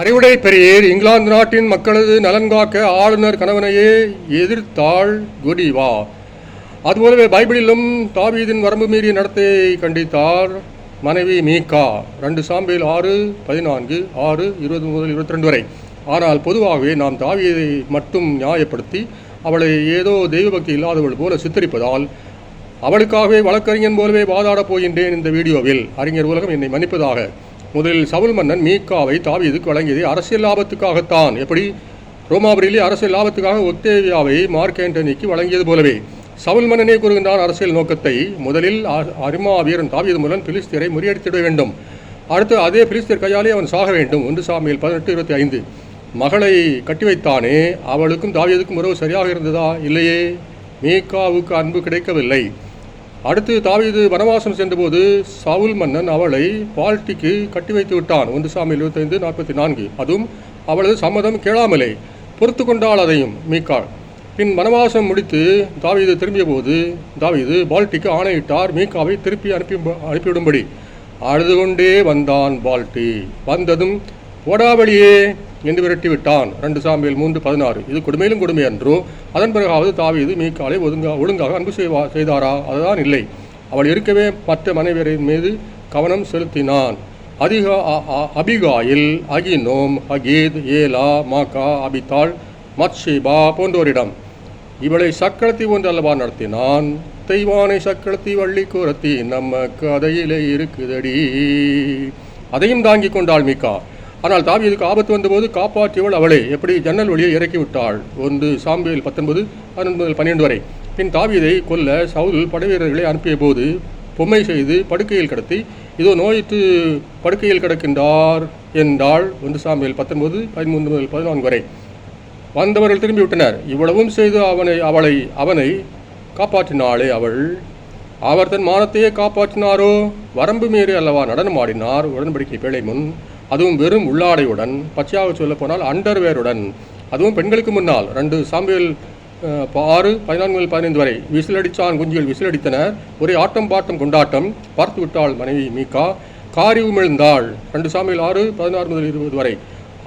அறிவுடை பெரியர் இங்கிலாந்து நாட்டின் மக்களது நலன் காக்க ஆளுநர் கணவனையே எதிர்த்தாள் கொடிவா. அதுபோலவே பைபிளிலும் தாவீதின் வரம்பு மீறிய நடத்தையை கண்டித்தார் மனைவி மீகா ரெண்டு சாம்பியல் ஆறு பதினான்கு ஆறு இருபது முதல் இருபத்தி ரெண்டு வரை. ஆனால் பொதுவாகவே நாம் தாவீதை மட்டும் நியாயப்படுத்தி அவளை ஏதோ தெய்வபக்தி இல்லாதவள் போல சித்தரிப்பதால் அவளுக்காகவே வழக்கறிஞன் போலவே வாதாடப் போகின்றேன் இந்த வீடியோவில். அறிஞர் உலகம் என்னை மன்னிப்பதாக. முதலில் சவுல் மன்னன் மீக்காவை தாவீதுக்கு வழங்கியது அரசியல் லாபத்துக்காகத்தான். எப்படி? ரோமாபுரியிலே அரசியல் லாபத்துக்காக ஒக்டேவியாவை மார்க் ஆண்டனிக்கு வழங்கியது போலவே. சவுல் மன்னனே கூறுகின்றான் அரசியல் நோக்கத்தை. முதலில் அ- அரிமா வீரன் தாவியது மூலம் பிலிஸ்தீரை முறியடித்திட வேண்டும். அடுத்து அதே பிலிஸ்தீர் கையாலே அவன் சாக வேண்டும். ஒன்று சாமியில் பதினெட்டு இருபத்தி ஐந்து மகளை கட்டி வைத்தானே அவளுக்கும் தாவியதுக்கும் உறவு சரியாக இருந்ததா? இல்லையே. மீகாவுக்கு அன்பு கிடைக்கவில்லை. அடுத்து தாவீது வனவாசம் சென்றபோது சவுல் மன்னன் அவளை பால்டிக்கு கட்டி வைத்து விட்டான். ஒன்று சாமி இருபத்தைந்து நாற்பத்தி நான்கு. அதுவும் அவளது சம்மதம் கேளாமலே. பொறுத்து கொண்டாள் அதையும் மீக்காள். பின் வனவாசம் முடித்து தாவீது திரும்பிய போது தாவீது பால்டிக்கு ஆணையிட்டார். மீகாவை திருப்பி அனுப்பி அனுப்பிவிடும்படி. அழுது கொண்டே வந்தான் பால்டி. வந்ததும் ஓடாவளியே என்று விரட்டி விட்டான் ரெண்டு சாமியில் மூன்று பதினாறு. இது கொடுமையிலும் கொடுமை அன்றோ. அதன் பிறகாவது தாவீது மீக்காலை ஒழுங்கா ஒழுங்காக அன்பு செய்வா செய்தாரா? அதுதான் இல்லை. அவள் இருக்கவே மற்ற மனைவியரின் மீது கவனம் செலுத்தினான். அதிக அ- அபிகாயில் அகினோம் அகீத் ஏலா மாக்கா அபித்தாள் மத்ஷிபா போன்றோரிடம் இவளை சக்கரத்தி ஒன்று அல்லவா நடத்தினான்? தெய்வானை சக்கரத்தி வள்ளி கூரத்தி நம்ம கதையிலே இருக்குதடி. அதையும் தாங்கிக் கொண்டாள் மீகா ஆனால் தாவியதுக்கு ஆபத்து வந்தபோது காப்பாற்றியவள் அவளே. எப்படி? ஜன்னல் வழியை இறக்கி விட்டாள் ஒன்று சாம்பியல் பத்தொன்பது பதினொன்று முதல் பன்னிரண்டு வரை. பின் தாவியதை கொல்ல சவுல் படைவீரர்களை அனுப்பிய போது பொம்மை செய்து படுக்கையில் கடத்தி இதோ நோயிற்று படுக்கையில் கிடக்கின்றார் என்றாள் ஒன்று சாம்பியல் பத்தொன்பது பதிமூன்று முதல் பதினான்கு வரை. வந்தவர்கள் திரும்பிவிட்டனர். இவ்வளவும் செய்து அவனை அவளை அவனை காப்பாற்றினாளே அவள். அவர் தன் மானத்தையே காப்பாற்றினாரோ? வரம்பு மீறி அல்லவா நடனமாடினார் உடன்படிக்கை பேழை முன் அதுவும் வெறும் உள்ளாடையுடன் பச்சையாக சொல்லப்போனால் அண்டர்வேருடன் அதுவும் பெண்களுக்கு முன்னால் ரெண்டு சாம்பியல் ஆறு பதினான்கு முதல் பதினைந்து வரை விசிலடிச்சான் குஞ்சுகள் விசிலடித்தனர் ஒரே ஆட்டம் பாட்டம் கொண்டாட்டம் பார்த்து விட்டாள் மனைவி மீகா காரி உமிழ்ந்தாள் ரெண்டு சாமியில் ஆறு பதினாறு முதல் இருபது வரை.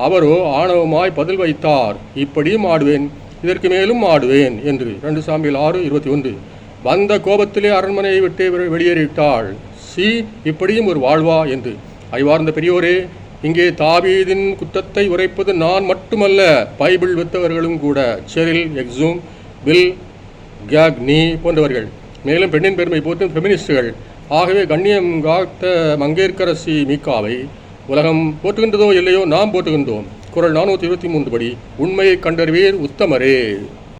அவரோ ஆணவமாய் பதில் வைத்தார் இப்படியும் ஆடுவேன் இதற்கு மேலும் ஆடுவேன் என்று. ரெண்டு சாமியில் ஆறு இருபத்தி ஒன்று. வந்த கோபத்திலே அரண்மனையை விட்டு வெளியேறிவிட்டாள். சி இப்படியும் ஒரு வாழ்வா என்று. ஐவார்ந்த பெரியோரே இங்கே தாவீதின் குற்றத்தை உரைப்பது நான் மட்டுமல்ல பைபிள் வித்தவர்களும் கூட செரில் எக்ஸூம் பில் கேக்னி போன்றவர்கள். மேலும் பெண்ணின் பெருமை போற்றும் ஃபெமினிஸ்டுகள் ஆகவே கண்ணியம் காத்த மங்கேற்கரசி மீக்காவை உலகம் போற்றுகின்றதோ இல்லையோ நாம் போற்றுகின்றோம். குரல் நானூற்றி இருபத்தி மூன்று படி உண்மையை கண்டறிவீர் உத்தமரே.